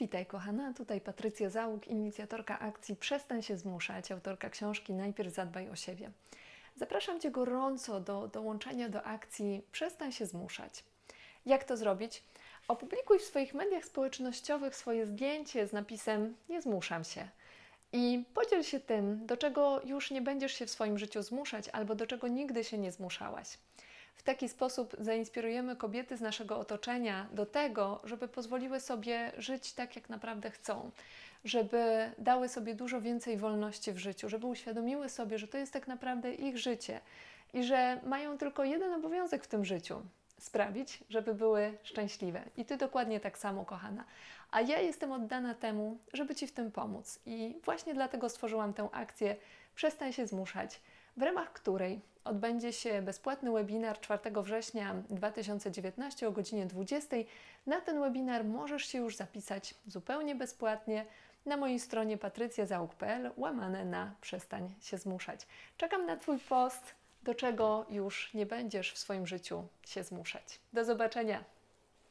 Witaj kochana, tutaj Patrycja Załuk, inicjatorka akcji Przestań się zmuszać, autorka książki Najpierw zadbaj o siebie. Zapraszam Cię gorąco do dołączenia do akcji Przestań się zmuszać. Jak to zrobić? Opublikuj w swoich mediach społecznościowych swoje zdjęcie z napisem Nie zmuszam się. I podziel się tym, do czego już nie będziesz się w swoim życiu zmuszać, albo do czego nigdy się nie zmuszałaś. W taki sposób zainspirujemy kobiety z naszego otoczenia do tego, żeby pozwoliły sobie żyć tak, jak naprawdę chcą, żeby dały sobie dużo więcej wolności w życiu, żeby uświadomiły sobie, że to jest tak naprawdę ich życie i że mają tylko jeden obowiązek w tym życiu sprawić, żeby były szczęśliwe. I ty dokładnie tak samo, kochana. A ja jestem oddana temu, żeby ci w tym pomóc. I właśnie dlatego stworzyłam tę akcję Przestań się zmuszać, w ramach której odbędzie się bezpłatny webinar 4 września 2019 o godzinie 20. Na ten webinar możesz się już zapisać zupełnie bezpłatnie na mojej stronie patrycjazauk.pl łamane na przestań się zmuszać. Czekam na Twój post, do czego już nie będziesz w swoim życiu się zmuszać. Do zobaczenia!